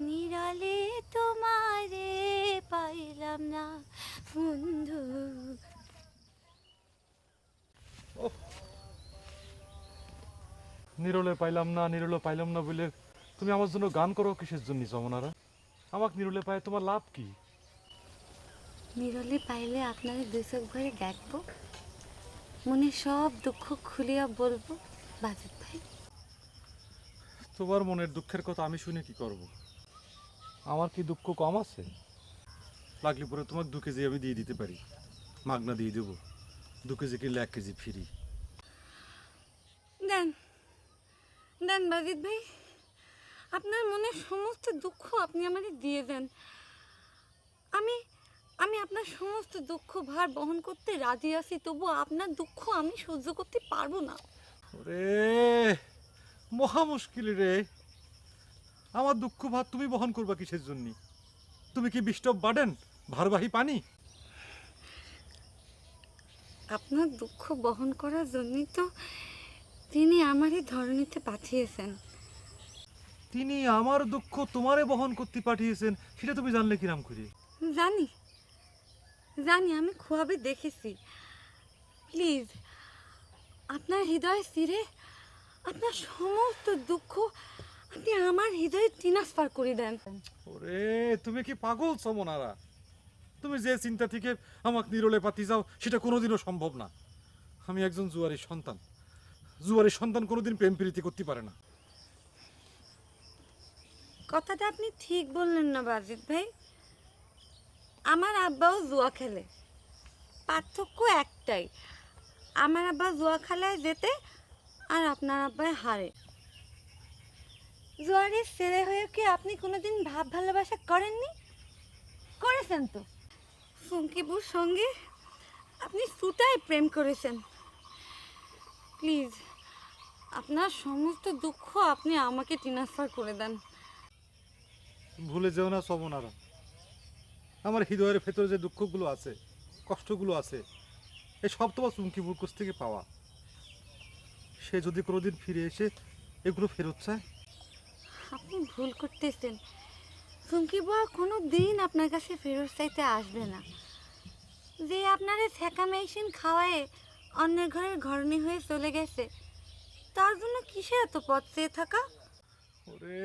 নিরালে তোমারে পাইলাম না বন্ধু। নিরলে পাইলাম না নিরলে পাইলাম না বলে তুমি আমার জন্য গান করো কিসের জন্য যমুনারা? আমাকে নিরলে পায় তোমার লাভ কি? নিরলে পাইলে আপনাদের দুই চোখ ভরে দেখব মনে সব দুঃখ খুলিয়া বলব বাজেট ভাই। তোমার মনের দুঃখের কথা আমি শুনে কি করব? আমার কি দুঃখ কম আছে? লাগলে পরে তোমাকে দু কেজি আমি দিয়ে দিতে পারি। মাগনা দিয়ে দেবো। দু কেজি কিনলে এক কেজি ফ্রি। দেন। দেন বাজিত ভাই আপনার মনে সমস্ত দুঃখ আপনি আমাকে দিয়ে দেন। আমি আমি আপনার সমস্ত দুঃখ ভার বহন করতে রাজি আছি তবু আপনার দুঃখ আমি সহ্য করতে পারব না। ওরে মহা মুশকিল রে। আমার দুঃখ ভাত তুমি বহন করবা কিসের জন্য? তুমি কি বিষ্টপ বাডেন ভারবাহী পানি? আপনার দুঃখ বহন করার জন্যই তো তিনি আমারই ধরনীতে পাঠিয়েছেন। তিনি আমার দুঃখ তোমারে বহন করতে পাঠিয়েছেন সেটা তুমি জানলে কিরাম করে? জানি। জানি আমি খুয়াবে দেখেছি। প্লিজ আপনার হৃদয় স্থিরে আপনার সমস্ত দুঃখ আপনি আমার হৃদয়ে ট্রান্সফার করে দেন। ওরে তুমি কি পাগল সমনারা? তুমি যে চিন্তা থেকে আমাকে নিরলে পাতি যাও সেটা কোনোদিনও সম্ভব না। আমি একজন জুয়ারির সন্তান। জুয়ারির সন্তান কোনোদিন প্রেম প্রীতি করতে পারে না। কথাটা আপনি ঠিক বললেন না বাজিত ভাই। আমার আব্বাও জুয়া খেলে। পার্থক্য একটাই। আমার আব্বা জুয়া খেলায় যেতে আর আপনার আব্বায় হারে। জুয়ারের ছেলে হয়ে কি আপনি কোনোদিন ভাব ভালোবাসা করেননি? করেছেন তো। ফুঙ্কিবুর সঙ্গে আপনি সুতায় প্রেম করেছেন। প্লিজ আপনার সমস্ত দুঃখ আপনি আমাকে ট্রান্সফার করে দেন। ভুলে যেও না সমনারা আমার হৃদয়ের ভেতরে যে দুঃখগুলো আছে কষ্টগুলো আছে এই সব তোমার চুমকি বুরকস থেকে পাওয়া। সে যদি কোনোদিন ফিরে এসে এগুলো ফেরত চায় আপনি ভুল করতেছেন। চুমকি বুয়া কোনো দিন আপনার কাছে ফেরত চাইতে আসবে না। যে আপনারে ছেঁকা মেশিন খাওয়ায় অন্যের ঘরের ঘরনি হয়ে চলে গেছে, তার জন্য কিসে এত পথ চেয়ে থাকা? ওরে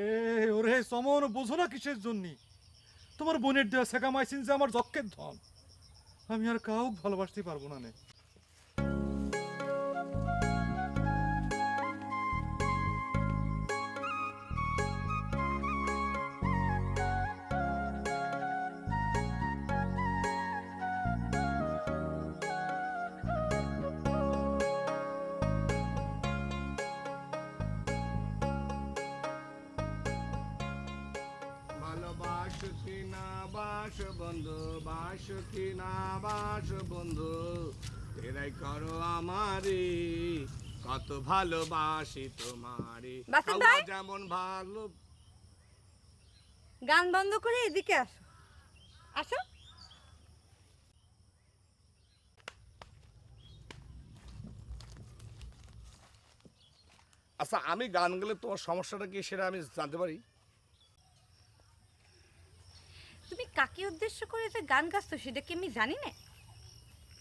ওরে সমন, বোঝো না কিসের জন্য? তোমার বোনের দেওয়া শেখা মাইসিন যে আমার যক্ষের ধন, আমি আর কাউ ভালোবাসতে পারব না নে। বাস বন্ধু বাস কি না বাস বন্ধু এরাই করো আমারে কত ভালোবাসি তোমারে? যেমন ভালো গান বন্ধ করে এদিকে আসো। আসো। আচ্ছা আমি গান গেলে তোমার সমস্যাটা কি সেটা আমি জানতে পারি? তুমি কাকে উদ্দেশ্য করে যে গান গাচ্ছো সেটা কি আমি জানি না?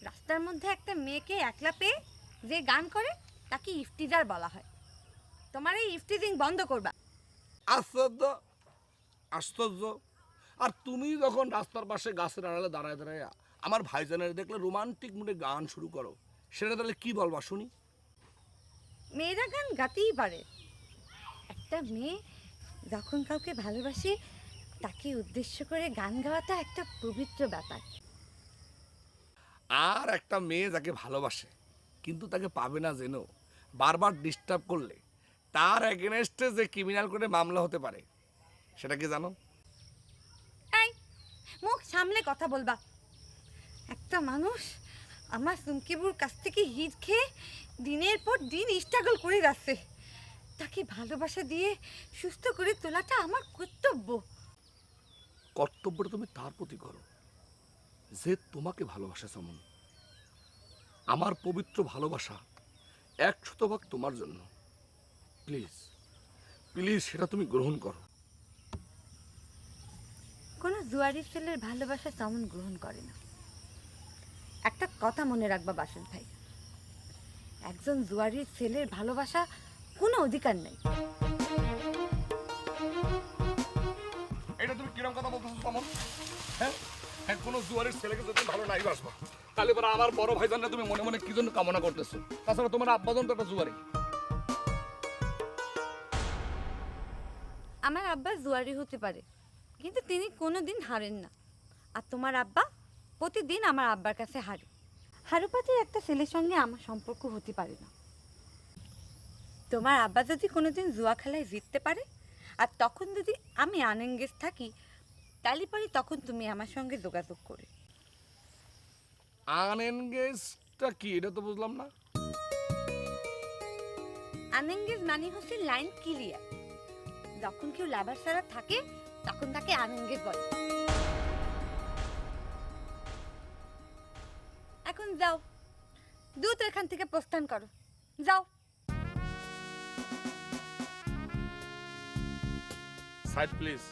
রাস্তার মধ্যে একটা মেয়েকে একলা পেয়ে যে গান করে তাকে ইফটিজার বলা হয়। তোমার এই ইফটিজিং বন্ধ করবা। আশ্চর্য আশ্চর্য। আর তুমি যখন রাস্তার পাশে গাছের আড়ালে দাঁড়ায় দাঁড়ায় আমার ভাইজানের দেখলে রোমান্টিক মুডে গান শুরু করো সেটা তাহলে কি বলবা শুনি? মেয়েরা গান গাতেই পারে। একটা মেয়ে যখন কাউকে ভালোবাসে তাকে উদ্দেশ্য করে গান গাওয়াটা একটা পবিত্র ব্যাপার। আর একটা মেয়ে যাকে ভালোবাসে কিন্তু তাকে পাবে না যেন বারবার ডিস্টার্ব করলে তার এগেনস্টে যে ক্রিমিনাল করে মামলা হতে পারে সেটা কি জানো? মুখ সামলে কথা বলবা। একটা মানুষ আমার সুমকিবুর কাছ থেকে হিট খেয়ে দিনের পর দিন স্ট্রাগল করে যাচ্ছে। তাকে ভালোবাসা দিয়ে সুস্থ করে তোলাটা আমার কর্তব্য। কর্তব্যটা তুমি তার প্রতি করো। যে তোমাকে ভালোবাসে যেমন আমার পবিত্র ভালোবাসা এক শতভাগ তোমার জন্য। প্লিজ প্লিজ সেটা তুমি গ্রহণ করো। জুয়ারি ছেলের ভালোবাসা তেমন গ্রহণ করে না। একটা কথা মনে রাখবা বাসন ভাই। একজন জুয়ারির ছেলের ভালোবাসা কোনো অধিকার নেই। হ্যাঁ? তাহলে এবার আমার বড় ভাইজানরা তুমি মনে মনে কি জন্য কামনা করতেছো? তাছাড়া তোমার আব্বাজন তো একটা জুয়ারি। আমার আব্বা জুয়ারি হতে পারে, কিন্তু তিনি কোনো দিন হারেন না। আর তোমার আব্বা প্রতিদিন আমার আব্বার কাছে হারে। হারুপাতির একটা ছেলের সঙ্গে আমার সম্পর্ক হতে পারে না। তোমার আব্বা যদি কোনোদিন জুয়া খেলায় জিততে পারে, আর তখন যদি আমি আনএঙ্গেজ থাকি তাহলে পরে তখন তুমি আমার সঙ্গে যোগাযোগ করে। আনএনগেজটা কি? এটা তো বুঝলাম না। আনএঙ্গেজ মানে হচ্ছে লাইন ক্লিয়ার। যখন কেউ লাভার সারা থাকে তখন তাকে আনএঙ্গেজ বলে। এখন যাও। দ্রুত এখান থেকে প্রস্থান করো। যাও। Side please.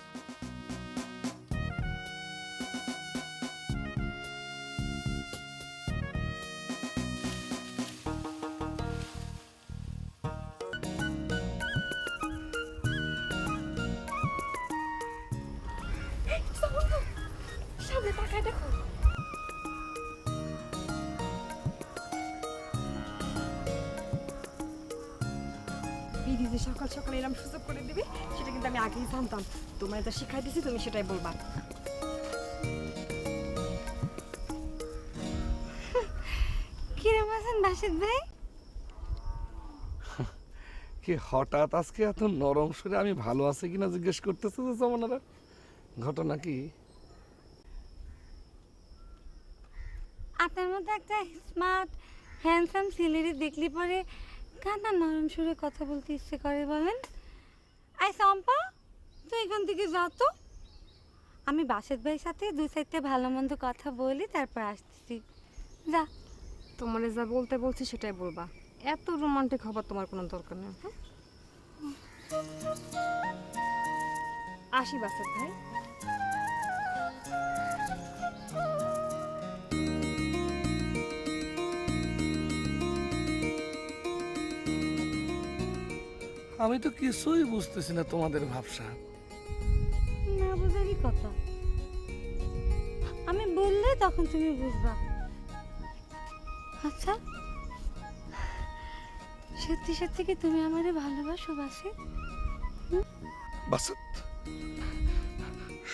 সকাল সুযোগ করে দিবে সেটা কিন্তু আমি আগেই জানতাম। তোমার এটা শিখাই দিছি তুমি সেটাই বলবা। কিরম আছেন বাসিত ভাই? কি হঠাৎ আজকে এত নরম সুরে আমি ভালো আছি কিনা জিজ্ঞেস করতেছে যে জমানারা ঘটনা কি? আপনার মতো একটা স্মার্ট হ্যান্ডসাম ছেলেরে দেখলে পরে কান্না নরম সুরে কথা বলতে ইচ্ছে করে বলেন? আই সম্পা তুই এখান থেকে যা তো। আমি বাসের ভাইয়ের সাথে দুই সাইডে ভালো মন্দ কথা বলি, তারপর আসতেছি। যা। তোমার যা বলতে বলছি সেটাই বলবা। এত রোমান্টিক হবার তোমার কোনো দরকার নেই হ্যাঁ? আসি বাসের ভাই। আমি তো কিছুই বুঝতেছি না তোমাদের ভাবসা। না বুঝারই কথা। আমি বললে তখন তুমি বুঝবা। আচ্ছা সত্যি সত্যি কি তুমি আমারে ভালোবাসো বাসে? বাসত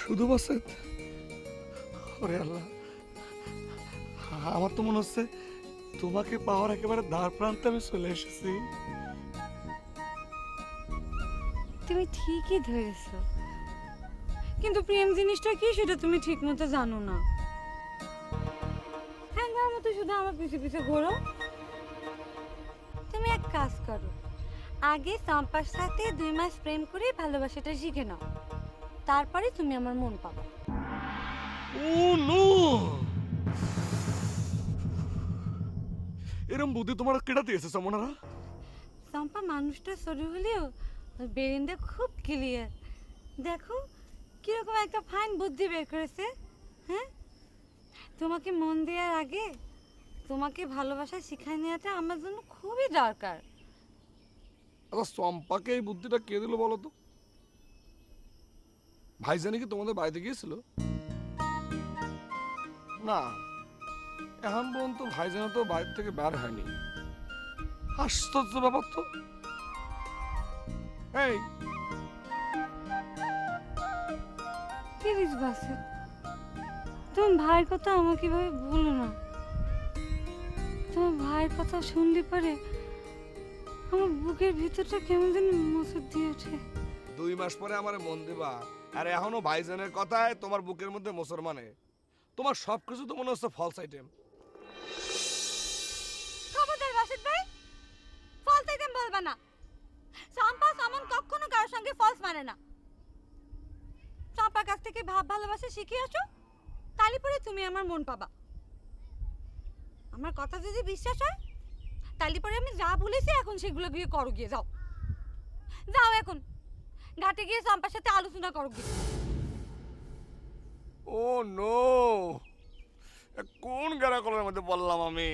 শুধু বাসত ওরে আল্লাহ। আমার তো মনে হচ্ছে তোমাকে পাওয়ার একেবারে দ্বার প্রান্তে আমি চলে এসেছি। তুমি ঠিকই ধরেছো। কিন্তু প্রেম জিনিসটা কি সেটা তুমি ঠিক মতো জানো না। হ্যাঙ্গার মতো শুধু আমার পিছে পিছে ঘোরো। তুমি এক কাজ করো আগে চম্পার সাথে দুই মাস প্রেম করে ভালোবাসাটা শিখে নাও। তারপরে তুমি আমার মন পাবে। Oh no! এরম বুদ্ধি তোমার কেটা দিয়েছে সমনারা চম্পা মানুষটা সরু হলেও বেরেনটা খুব ক্লিয়ার। দেখো, কীরকম একটা ফাইন বুদ্ধি বের করেছে হ্যাঁ? তোমাকে মন দেওয়ার আগে তোমাকে ভালোবাসা শিখাই নেওয়াটা আমার জন্য খুবই দরকার। আচ্ছা চম্পাকে এই বুদ্ধিটা কে দিল বলো তো? ভাইজানি কি তোমাদের বাড়িতে গিয়েছিল? না, এখন পর্যন্ত ভাইজান তো বাইরে থেকে বের হয়নি। আশ্চর্য ব্যাপার তো। এই প্লিজ বাসে? তোমার ভাইয়ের কথা আমাকে এভাবে বলো না। তোমার ভাইয়ের কথা শুনলে পরে আমার বুকের ভিতরটা কেমন যেন মসুর দিয়ে ওঠে। দুই মাস পরে আমার মন দিবা। আর এখনও ভাইজানের কথায় তোমার বুকের মধ্যে মুসলমানে তোমার সবকিছু তো মনে হচ্ছে ফলস আইটেম খবরদার বাসিত ভাই ফলস আইটেম বলবা না। চম্পা সমন কখনো কারোর সঙ্গে ফলস মানে না। চম্পার কাছ থেকে ভাব, ভালোবাসা শিখে আসো তাহলে পরে তুমি আমার মন পাবা। আমার কথা যদি বিশ্বাস হয় তাহলে পরে আমি যা বলেছি এখন সেগুলো গিয়ে করো গিয়ে, যাও। যাও এখন। ঘাটে গিয়ে চম্পার সাথে আলোচনা করো গিয়ে। ও নো কোন গ্যারা কলের মধ্যে বললাম আমি?